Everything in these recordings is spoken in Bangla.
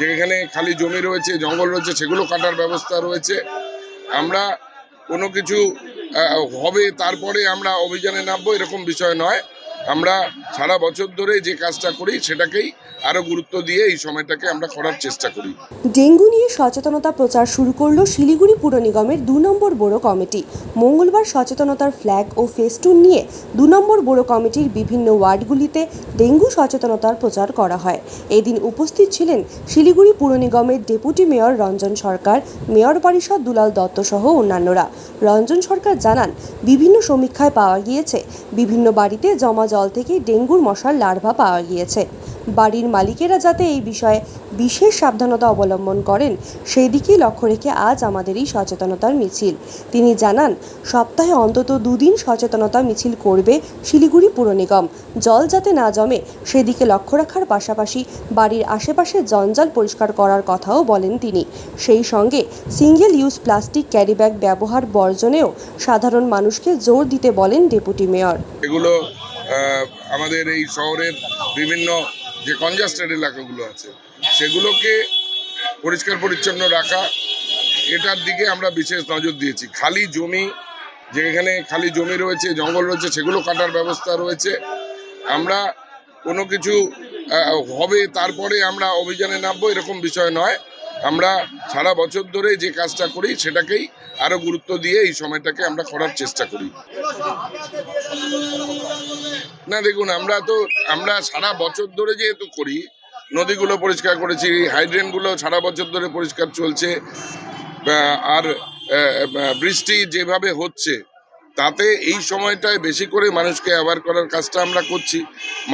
যেখানে খালি জমি রয়েছে, জঙ্গল রয়েছে, সেগুলো কাটার ব্যবস্থা রয়েছে। আমরা কোনো কিছু হবে তারপরে আমরা অভিযানে নামবো, এরকম বিষয় নয়। আমরা সারা বছর ধরে যে কাজটা করি সেটাকেই আরও গুরুত্ব দিয়ে এই সময়টাকে আমরা করার চেষ্টা করি। ডেঙ্গু নিয়ে সচেতনতা প্রচার শুরু করল শিলিগুড়ি পুর নিগমের দু নম্বর বড় কমিটি। মঙ্গলবার সচেতনতার ফ্ল্যাগ ও ফেস্টুন নিয়ে দু নম্বর বড় কমিটির বিভিন্ন ওয়ার্ডগুলিতে ডেঙ্গু সচেতনতার প্রচার করা হয়। এদিন উপস্থিত ছিলেন শিলিগুড়ি পুর নিগমের deputy mayor Ranjan Sarkar, mayor পরিষদ দুলাল দত্ত সহ অন্যান্যরা। রঞ্জন সরকার জানান, বিভিন্ন সমীক্ষায় পাওয়া গিয়েছে, বিভিন্ন বাড়িতে জমা জল থেকে ডেঙ্গুর মশার লার্ভা পাওয়া গিয়েছে। বাড়ির মালিকেরা যাতে এই বিষয়ে বিশেষ সাবধানতা অবলম্বন করেন সেই দিকেই লক্ষ্য রেখে আজ আমাদের এই সচেতনতার মিছিল। তিনি জানান, সপ্তাহে অন্তত দুদিন সচেতনতা মিছিল করবে শিলিগুড়ি পুর নিগম। জল যাতে না জমে, সেদিকে লক্ষ্য রাখার পাশাপাশি বাড়ির আশেপাশে জঞ্জাল পরিষ্কার করার কথাও বলেন তিনি। সেই সঙ্গে সিঙ্গেল ইউজ প্লাস্টিক ক্যারিব্যাগ ব্যবহার বর্জনেও সাধারণ মানুষকে জোর দিতে বলেন ডেপুটি মেয়র। এগুলো আমাদের এই শহরের বিভিন্ন যে কনজাস্টেড এলাকাগুলো আছে, সেগুলোকে পরিষ্কার পরিচ্ছন্ন রাখা, এটার দিকে আমরা বিশেষ নজর দিয়েছি। খালি জমি, যেখানে খালি জমি রয়েছে, জঙ্গল রয়েছে, সেগুলো কাটার ব্যবস্থা রয়েছে। আমরা কোনো কিছু হবে তারপরে আমরা অভিযানে নামবো, এরকম বিষয় নয়। আমরা সারা বছর ধরে যে কাজটা করি, সেটাকেই আরও গুরুত্ব দিয়ে এই সময়টাকে আমরা করার চেষ্টা করি। না, দেখুন, আমরা তো, আমরা সারা বছর ধরে যেহেতু করি, নদীগুলো পরিষ্কার করেছি, হাইড্রেনগুলো সারা বছর ধরে পরিষ্কার চলছে আর বৃষ্টি যেভাবে হচ্ছে, তাতে এই সময়টায় বেশি করে মানুষকে অ্যাওয়ার করার কাজটা আমরা করছি।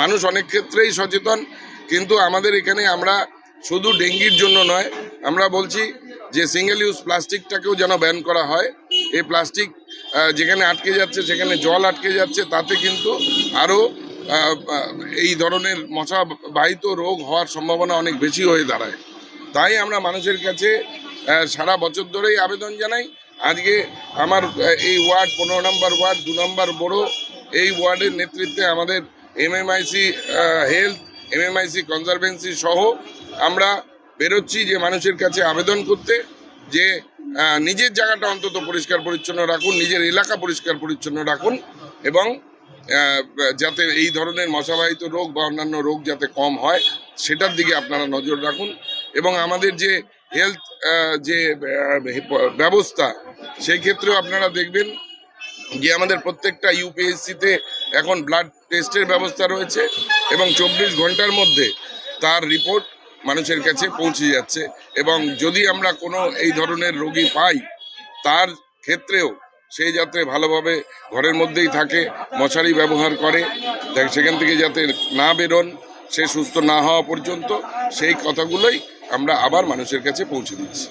মানুষ অনেক ক্ষেত্রেই সচেতন, কিন্তু আমাদের এখানে আমরা শুধু ডেঙ্গির জন্য নয়, আমরা বলছি যে সিঙ্গেল ইউজ প্লাস্টিকটাকেও যেন ব্যান করা হয়। এই প্লাস্টিক যেখানে আটকে যাচ্ছে, সেখানে জল আটকে যাচ্ছে, তাতে কিন্তু আরও এই ধরনের মশা বাহিত রোগ হওয়ার সম্ভাবনা অনেক বেশি হয়ে দাঁড়ায়। তাই আমরা মানুষের কাছে সারা বছর ধরেই আবেদন জানাই, আজকে আমার এই ওয়ার্ড পনেরো নম্বর ওয়ার্ড, দু নম্বর বড়, এই ওয়ার্ডের নেতৃত্বে আমাদের এমএমআইসি হেলথ, এমএমআইসি কনজারভেন্সি সহ আমরা বেরোচ্ছি যে মানুষের কাছে আবেদন করতে, যে নিজের জায়গাটা অন্তত পরিষ্কার পরিচ্ছন্ন রাখুন, নিজের এলাকা পরিষ্কার পরিচ্ছন্ন রাখুন এবং যাতে এই ধরনের মশাবাহিত রোগ বা অন্যান্য রোগ যাতে কম হয়, সেটার দিকে আপনারা নজর রাখুন এবং আমাদের যে হেলথ যে ব্যবস্থা, সেই ক্ষেত্রেও আপনারা দেখবেন যে আমাদের প্রত্যেকটা ইউপিএসসিতে এখন ব্লাড টেস্টের ব্যবস্থা রয়েছে এবং চব্বিশ ঘণ্টার মধ্যে তার রিপোর্ট মানুষের কাছে পৌঁছে যাচ্ছে এবং যদি আমরা কোনো এই ধরনের রোগী পাই, তার ক্ষেত্রেও সেই যাতে ভালোভাবে ঘরের মধ্যেই থাকে, মশারি ব্যবহার করে সেখান থেকে যাতে না বেরোন, সে সুস্থ না হওয়া পর্যন্ত সেই কথাগুলোই আমরা আবার মানুষের কাছে পৌঁছে দিচ্ছি।